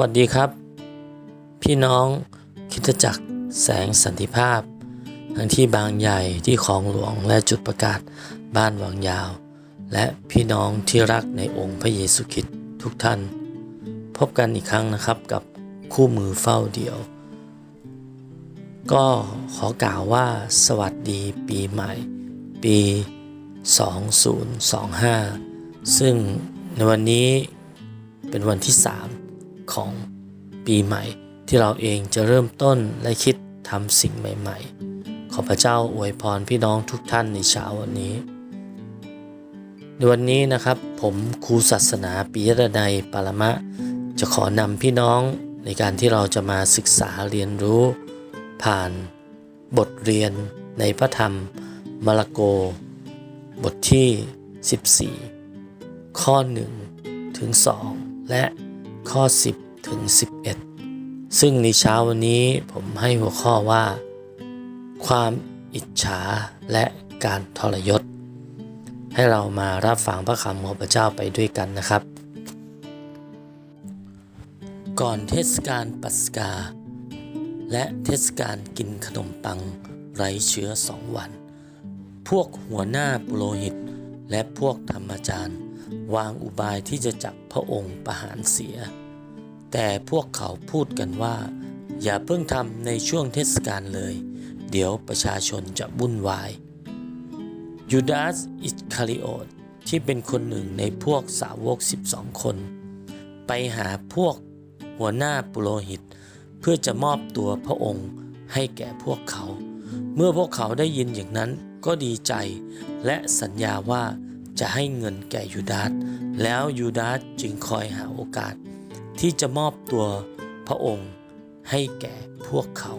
วัสดีครับ พี่น้องคิดจักรแสงสันติภาพ ทั้งที่บางใหญ่ที่คลองหลวงและจุดประกาศบ้านวังยาว และพี่น้องที่รักในองค์พระเยซูคริสต์ทุกท่าน พบกันอีกครั้งนะครับกับคู่มือเฝ้าเดี่ยว ก็ขอกล่าวว่าสวัสดีปีใหม่ ปี 2025 ซึ่งในวันนี้เป็นวันที่ 3 ของปีใหม่ ที่เราเองจะเริ่มต้นและคิดทำสิ่งใหม่ ๆ ขอพระเจ้าอวยพรพี่น้องทุกท่านในเช้าวันนี้ ในวันนี้นะครับผมครูศาสนาปิยะนัยปารมะ จะขอนำพี่น้องในการที่เราจะมาศึกษาเรียนรู้ ผ่านบทเรียนในพระธรรมมาระโก บทที่ 14 ข้อ 1 ถึง 2 และ ข้อ 10 ถึง 11 ซึ่งในเช้าวันนี้ผมให้หัวข้อว่า ความอิจฉาและการทรยศ ให้เรามารับฟังพระคำของพระเจ้าไปด้วยกันนะครับ ก่อนเทศกาลปัสกา และเทศกาลกินขนมปังไร้เชื้อสองวัน พวกหัวหน้าปุโรหิต และพวกธรรมจารย์ วางอุบายที่จะจับพระองค์ประหารเสีย แต่พวกเขาพูดกันว่า อย่าเพิ่งทำในช่วงเทศกาลเลย เดี๋ยวประชาชนจะวุ่นวาย ยูดาสอิสคาริโอตที่เป็นคนหนึ่งในพวกสาวก 12 คน ไปหาพวกหัวหน้าปุโรหิต เพื่อจะมอบตัวพระองค์ให้แก่พวกเขา เมื่อพวกเขาได้ยินอย่างนั้นก็ดีใจและสัญญาว่า จะให้เงินแก่ยูดาสแล้วยูดาสจึงคอยหาโอกาส ที่จะมอบตัวพระองค์ให้แก่พวกเขา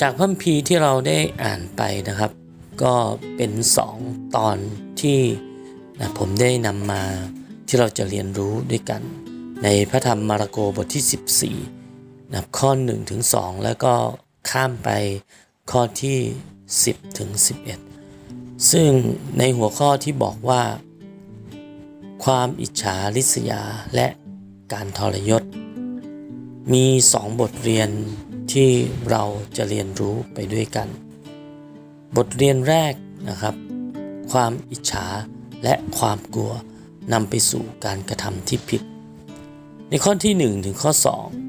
จากพัมภีที่เราได้อ่านไปนะครับ ก็เป็นสองตอนที่นะผมได้นำมาที่เราจะเรียนรู้ด้วยกัน ในพระธรรมมาระโกบทที่ 14นะข้อ1ถึง2แล้วก็ข้ามไปข้อที่ 10ถึง11 ซึ่งในหัวข้อที่บอกว่า ความอิจฉาริษยาและการทรยศ มีสองบทเรียนที่เราจะเรียนรู้ไปด้วยกัน บทเรียนแรกนะครับ ความอิจฉาและความกลัวนำไปสู่การกระทำที่ผิด ในข้อที่ 1 ถึงข้อ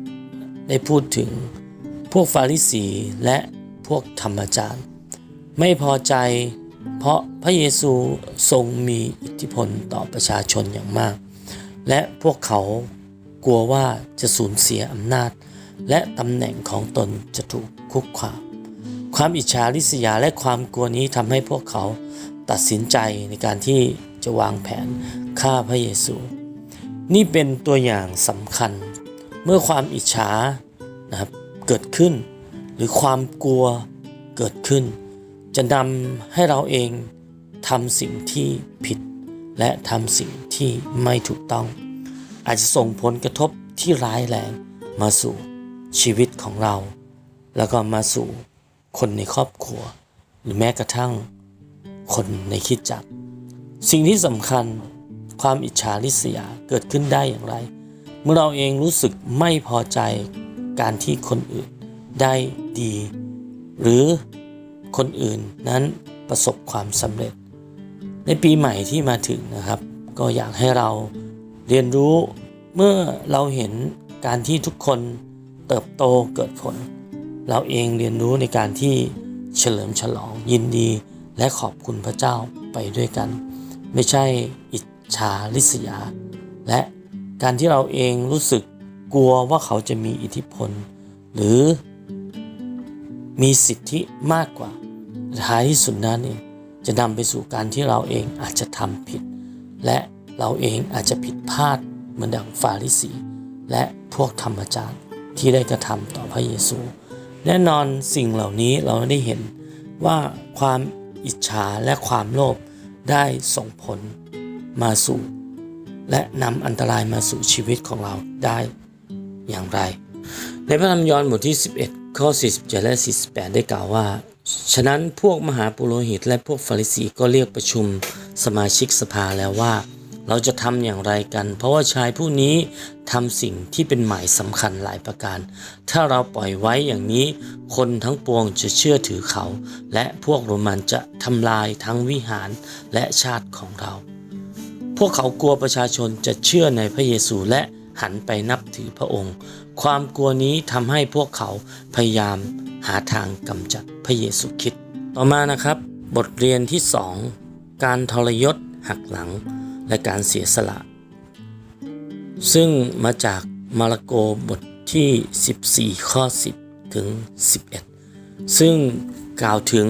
2 ได้พูดถึงพวกฟาริสีและพวกธรรมจารย์ ไม่พอใจ เพราะพระเยซูทรงมีอิทธิพลต่อประชาชนอย่างมาก และพวกเขากลัวว่าจะสูญเสียอำนาจ และตำแหน่งของตนจะถูกคุกคาม ความอิจฉาริษยาและความกลัวนี้ทำให้พวกเขาตัดสินใจในการที่จะวางแผนฆ่าพระเยซู นี่เป็นตัวอย่างสำคัญ เมื่อความอิจฉานะครับเกิดขึ้น หรือความกลัวเกิดขึ้น จะนำให้เราเองทำสิ่งที่ผิด และทำสิ่งที่ไม่ถูกต้อง อาจจะส่งผลกระทบที่ร้ายแรงมาสู่ชีวิตของเรา แล้วก็มาสู่คนในครอบครัว หรือแม้กระทั่งคนในคิดจัก สิ่งที่สำคัญความอิจฉาริษยาเกิดขึ้นได้อย่างไร เมื่อเราเองรู้สึกไม่พอใจการที่คนอื่นได้ดี หรือ คนอื่นนั้นประสบความสำเร็จ ในปีใหม่ที่มาถึงนะครับ ก็อยากให้เราเรียนรู้เมื่อเราเห็นการที่ทุกคนเติบโตเกิดผล เราเองเรียนรู้ในการที่เฉลิมฉลองยินดีและขอบคุณพระเจ้าไปด้วยกัน ไม่ใช่อิจฉาริษยา และการที่เราเองรู้สึกกลัวว่าเขาจะมีอิทธิพล หรือมีสิทธิมากกว่า ท้ายที่สุดนั้นเองจะนำไปสู่การที่เราเองอาจจะทำผิด และเราเองอาจจะผิดพลาดเหมือนดังฟาริสี และพวกธรรมจารย์ที่ได้กระทำต่อพระเยซู แน่นอนสิ่งเหล่านี้เราได้เห็นว่าความอิจฉาและความโลภได้ส่งผลมาสู่ และนำอันตรายมาสู่ชีวิตของเราได้อย่างไร ในพระธรรมยอห์นบทที่ 11 ข้อ 47 และ 48 ได้กล่าวว่า ฉะนั้นพวกมหาปุโรหิตและพวกฟาริสีก็เรียกประชุมสมาชิกสภาแล้วว่า เราจะทำอย่างไรกัน เพราะว่าชายผู้นี้ทำสิ่งที่เป็นหมายสำคัญหลายประการ ถ้าเราปล่อยไว้อย่างนี้ คนทั้งปวงจะเชื่อถือเขา และพวกโรมันจะทำลายทั้งวิหารและชาติของเรา พวกเขากลัวประชาชนจะเชื่อในพระเยซูและหันไปนับถือพระองค์ ความกลัวนี้ทำให้พวกเขาพยายาม หาทางกำจัดพระเยซูคริสต์ต่อมานะครับ บทเรียนที่สองการทรยศหักหลัง และการเสียสละ ซึ่งมาจากมาระโกบทที่ 14 ข้อ 10 ถึง 11 ซึ่งกล่าวถึง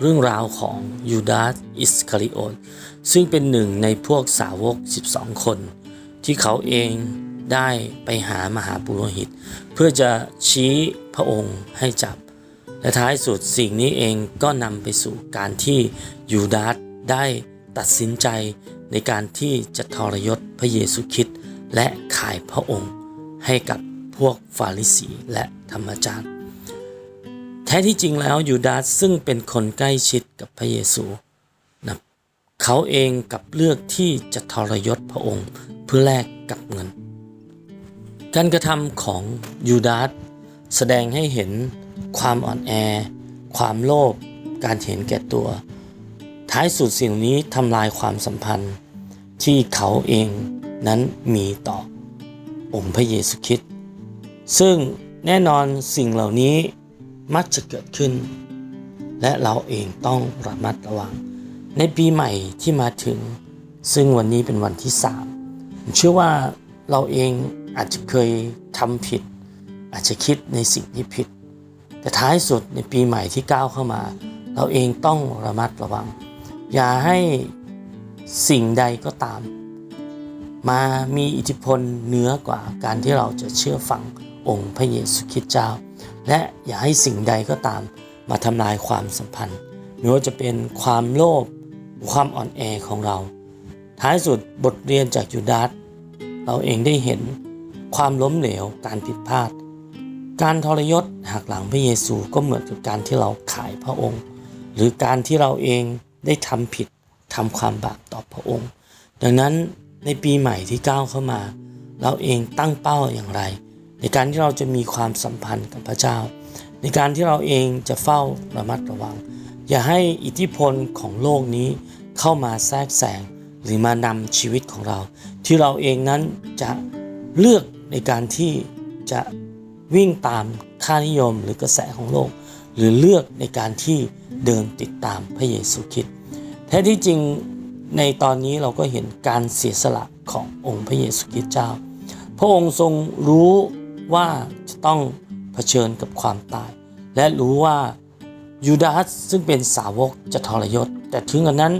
เรื่องราวของยูดาสอิสคาริโอตซึ่งเป็นหนึ่งในพวกสาวก 12 คน ที่เขาเอง ได้ไปหามหาปุโรหิต เพื่อจะชี้พระองค์ให้จับ และท้ายสุดสิ่งนี้เองก็นำไปสู่การที่ยูดาสได้ตัดสินใจในการที่จะทรยศพระเยซูคริสต์และขายพระองค์ให้กับพวกฟาริสีและธรรมจารย์ แท้ที่จริงแล้วยูดาสซึ่งเป็นคนใกล้ชิดกับพระเยซูนะเขาเองกับเลือกที่จะทรยศพระองค์เพื่อแลกกับเงิน การกระทำของยูดาสแสดงให้เห็นความอ่อนแอ ความโลภการเห็นแก่ตัว ท้ายสุดสิ่งนี้ทำลายความสัมพันธ์ที่เขาเองนั้นมีต่อองค์พระเยซูคริสต์ซึ่งแน่นอนสิ่งเหล่านี้มักจะเกิดขึ้น และเราเองต้องระมัดระวัง ในปีใหม่ที่มาถึง ซึ่งวันนี้เป็นวันที่สามผมเชื่อว่าเราเอง อาจจะเคยทำผิด อาจจะคิดในสิ่งที่ผิด แต่ท้ายสุดในปีใหม่ที่ก้าวเข้ามา เราเองต้องระมัดระวัง อย่าให้สิ่งใดก็ตาม มามีอิทธิพลเหนือกว่าการที่เราจะเชื่อฟังองค์พระเยซูคริสต์เจ้า และอย่าให้สิ่งใดก็ตามมาทำลายความสัมพันธ์ไม่ว่าจะเป็นความโลภความอ่อนแอของเรา ท้ายสุดบทเรียนจากยูดาสเราเองได้เห็น ความล้มเหลว การผิดพลาด การทรยศหักหลังพระเยซูก็เหมือนกับการที่เราขายพระองค์ หรือการที่เราเองได้ทำผิดทำความบาปต่อพระองค์ ดังนั้นในปีใหม่ที่ก้าวเข้ามา เราเองตั้งเป้าอย่างไร ในการที่เราจะมีความสัมพันธ์กับพระเจ้า ในการที่เราเองจะเฝ้าระมัดระวัง อย่าให้อิทธิพลของโลกนี้เข้ามาแทรกแซงหรือมานำชีวิตของเรา ที่เราเองนั้นจะเลือก ในการที่จะวิ่งตามค่านิยมหรือกระแสของโลก หรือเลือกในการที่เดินติดตามพระเยซูคริสต์แท้ที่จริงในตอนนี้เราก็เห็นการเสียสละขององค์พระเยซูคริสต์เจ้า พระองค์ทรงรู้ว่าจะต้องเผชิญกับความตาย และรู้ว่ายูดาสซึ่งเป็นสาวกจะทรยศ แต่ถึงกระนั้น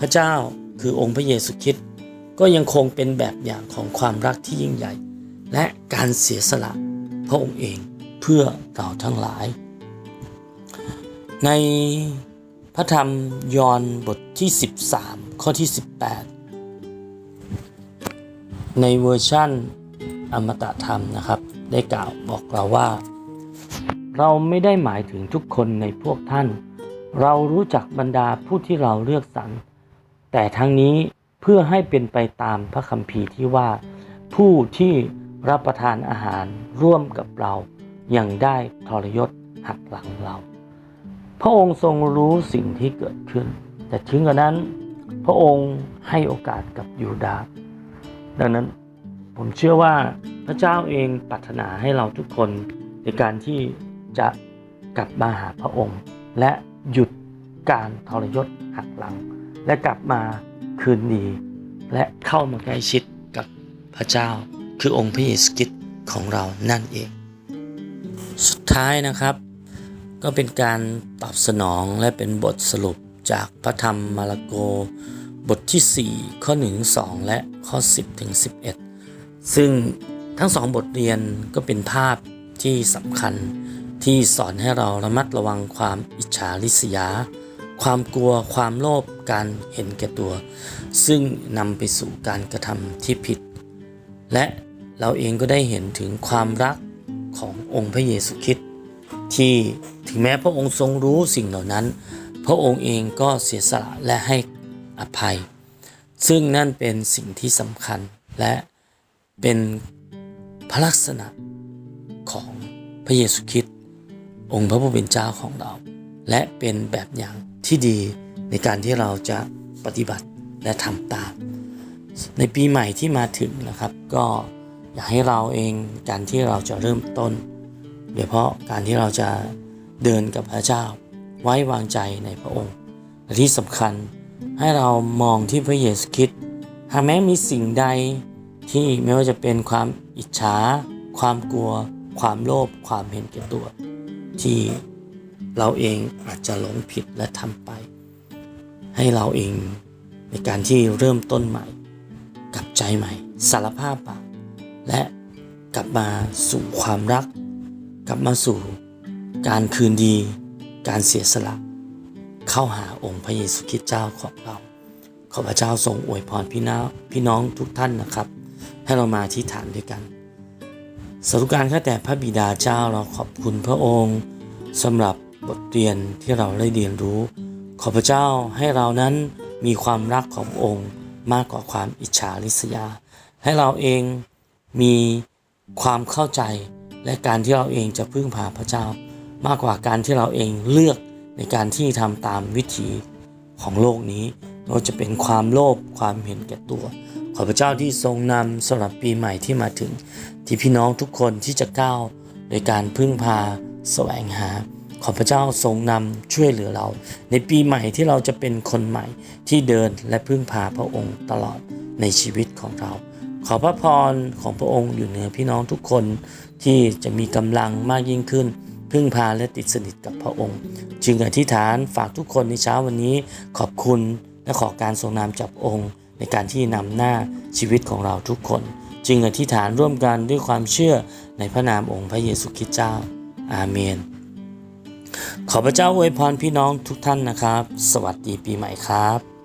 พระเจ้าคือองค์พระเยซูคริสต์ก็ยังคงเป็นแบบอย่างของความรักที่ยิ่งใหญ่ และการเสียสละพระองค์เองเพื่อเราทั้งหลาย ในพระธรรมยอห์นบทที่ 13 ข้อที่ 18 ในเวอร์ชั่นอมตะธรรมนะครับ ได้กล่าวบอกเราว่า เราไม่ได้หมายถึงทุกคนในพวกท่าน เรารู้จักบรรดาผู้ที่เราเลือกสรรแต่ทั้งนี้เพื่อให้เป็นไปตามพระคัมภีร์ที่ว่าผู้ที่ รับประทานอาหารร่วมกับเรา ยังได้ทรยศหักหลังเรา พระองค์ทรงรู้สิ่งที่เกิดขึ้น แต่ถึงกระนั้น พระองค์ให้โอกาสกับยูดาห์ดังนั้นผมเชื่อว่าพระเจ้าเองปรารถนาให้เราทุกคนในการที่จะกลับมาหาพระองค์ และหยุดการทรยศหักหลัง และกลับมาคืนดี และเข้ามาใกล้ชิดกับพระเจ้า คือองค์พระเยซูคริสต์ของเรานั่นเอง สุดท้ายนะครับ ก็เป็นการตอบสนองและเป็นบทสรุปจากพระธรรมมาระโก บทที่ 4 ข้อ1ถึง2และข้อ 10 ถึง 11 ซึ่งทั้งสองบทเรียนก็เป็นภาพที่สำคัญที่สอนให้เราระมัดระวังความอิจฉาริษยา ความกลัวความโลภการเห็นแก่ตัว ซึ่งนำไปสู่การกระทำที่ผิด และ เราเองก็ได้เห็นถึงความรักขององค์พระเยซูคริสต์ที่ถึงแม้พระองค์ทรงรู้สิ่งเหล่านั้น พระองค์เองก็เสียสละและให้อภัย ซึ่งนั่นเป็นสิ่งที่สำคัญและเป็นพระลักษณะของพระเยซูคริสต์องค์พระผู้เป็นเจ้าของเรา และเป็นแบบอย่างที่ดีในการที่เราจะปฏิบัติและทำตาม ในปีใหม่ที่มาถึงนะครับก็ อยากให้เราเองการที่เราจะเริ่มต้นโดยเฉพาะการที่เราจะเดินกับพระเจ้า ไว้วางใจในพระองค์และที่สำคัญให้เรามองที่พระเยซูคริสต์หากแม้มีสิ่งใดที่ไม่ว่าจะเป็นความอิจฉา ความกลัว ความโลภความเห็นแก่ตัว ที่เราเองอาจจะหลงผิดและทำไป ให้เราเองในการที่เริ่มต้นใหม่ กับใจใหม่ สารภาพบาป และกลับมาสู่ความรัก กลับมาสู่การคืนดี การเสียสละ เข้าหาองค์พระเยซูคริสต์เจ้าของเราขอพระเจ้าทรงอวยพรพี่น้องพี่น้องทุกท่านนะครับ ให้เรามาที่ฐานด้วยกันสาธุการข้าแต่พระบิดาเจ้าเราขอบคุณพระองค์สำหรับบทเรียนที่เราได้เรียนรู้ ขอพระเจ้าให้เรานั้นมีความรักขององค์มากกว่าความอิจฉาริษยา ให้เราเอง มีความเข้าใจและการที่เราเองจะพึ่งพาพระเจ้า มากกว่าการที่เราเองเลือกในการที่ทำตามวิถีของโลกนี้ไม่ว่าจะเป็นความโลภความเห็นแก่ตัว ขอพระเจ้าที่ทรงนำสำหรับปีใหม่ที่มาถึง ที่พี่น้องทุกคนที่จะก้าวโดยการพึ่งพาแสวงหา ขอพระเจ้าทรงนำช่วยเหลือเรา ในปีใหม่ที่เราจะเป็นคนใหม่ที่เดินและพึ่งพาพระองค์ตลอดในชีวิตของเรา ขอพระพรของพระองค์อยู่เหนือพี่น้องทุกคนที่จะมีกำลังมากยิ่งขึ้น พึ่งพาและติดสนิทกับพระองค์ จึงอธิษฐานฝากทุกคนในเช้าวันนี้ขอบคุณและขอการทรงนำจากองค์ ในการที่นำหน้าชีวิตของเราทุกคน จึงอธิษฐานร่วมกันด้วยความเชื่อในพระนามองค์พระเยซูคริสต์เจ้า อาเมน ขอพระเจ้าอวยพรพี่น้องทุกท่านนะครับ สวัสดีปีใหม่ครับ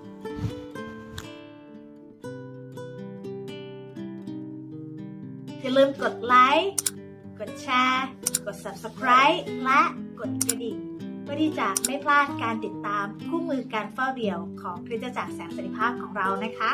การติดตามคู่มือการเฝ้าเดี่ยวของคริสตจักรแสงสันติภาพของเรานะคะ